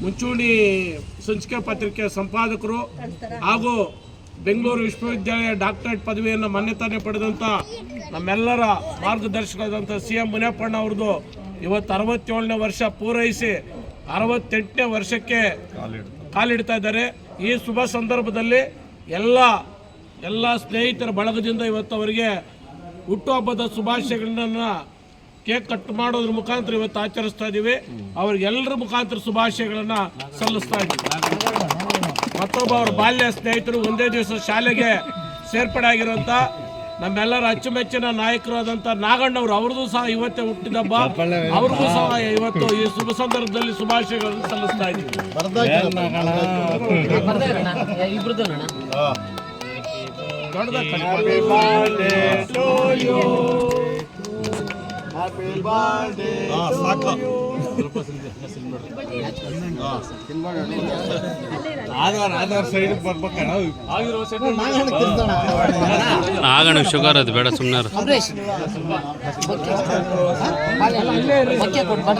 ಮುಂಚೂಣಿ ಸಂಚಿಕೆ ಪತ್ರಿಕೆ ಸಂಪಾದಕರು ಹಾಗೂ ಬೆಂಗಳೂರು ವಿಶ್ವವಿದ್ಯಾಲಯ ಡಾಕ್ಟರೇಟ್ ಪದವಿಯನ್ನು ಮಾನ್ಯತಾನೆ ಪಡೆದಂಥ ನಮ್ಮೆಲ್ಲರ ಮಾರ್ಗದರ್ಶಕರಾದಂಥ ಸಿ ಎಂ ಮುನಿಯಪ್ಪಣ್ಣ ಅವ್ರದ್ದು ಇವತ್ತು ಅರವತ್ತೇಳನೇ ವರ್ಷ ಪೂರೈಸಿ ಅರವತ್ತೆಂಟನೇ ವರ್ಷಕ್ಕೆ ಕಾಲಿಡ್ತಾ ಇದ್ದಾರೆ. ಈ ಶುಭ ಸಂದರ್ಭದಲ್ಲಿ ಎಲ್ಲ ಎಲ್ಲ ಸ್ನೇಹಿತರ ಬಳಗದಿಂದ ಇವತ್ತು ಅವರಿಗೆ ಹುಟ್ಟುಹಬ್ಬದ ಶುಭಾಶಯಗಳನ್ನ ಕೇಕ್ ಕಟ್ ಮಾಡೋದ್ರ ಮುಖಾಂತರ ಇವತ್ತು ಆಚರಿಸ್ತಾ ಇದ್ದೀವಿ ಅವ್ರಿಗೆಲ್ಲರ ಮುಖಾಂತರ ಶುಭಾಶಯಗಳನ್ನ ಸಲ್ಲಿಸ್ತಾ ಇದ್ದೀವಿ ಮತ್ತೊಬ್ಬ ಅವ್ರ ಬಾಲ್ಯ ಸ್ನೇಹಿತರು ಒಂದೇ ದಿವಸ ಶಾಲೆಗೆ ಸೇರ್ಪಡೆ ಆಗಿರುವಂತ ನಮ್ಮೆಲ್ಲರ ಅಚ್ಚುಮೆಚ್ಚಿನ ನಾಯಕರಾದಂಥ ನಾಗಣ್ಣವ್ರು ಅವ್ರದ್ದು ಸಹ ಇವತ್ತೇ ಹುಟ್ಟಿದಬ್ಬ ಅವ್ರಿಗೂ ಸಹ ಇವತ್ತು ಈ ಶುಭ ಸಂದರ್ಭದಲ್ಲಿ ಶುಭಾಶಯಗಳನ್ನು ಸಲ್ಲಿಸ್ತಾ ಇದ್ದೀವಿ ದೊಡ್ಡದ ಆಗಣ ಶುಗರ್ ಅದು ಬೇಡ ಸುಮ್ಮನೆ ಕೊಟ್ಟು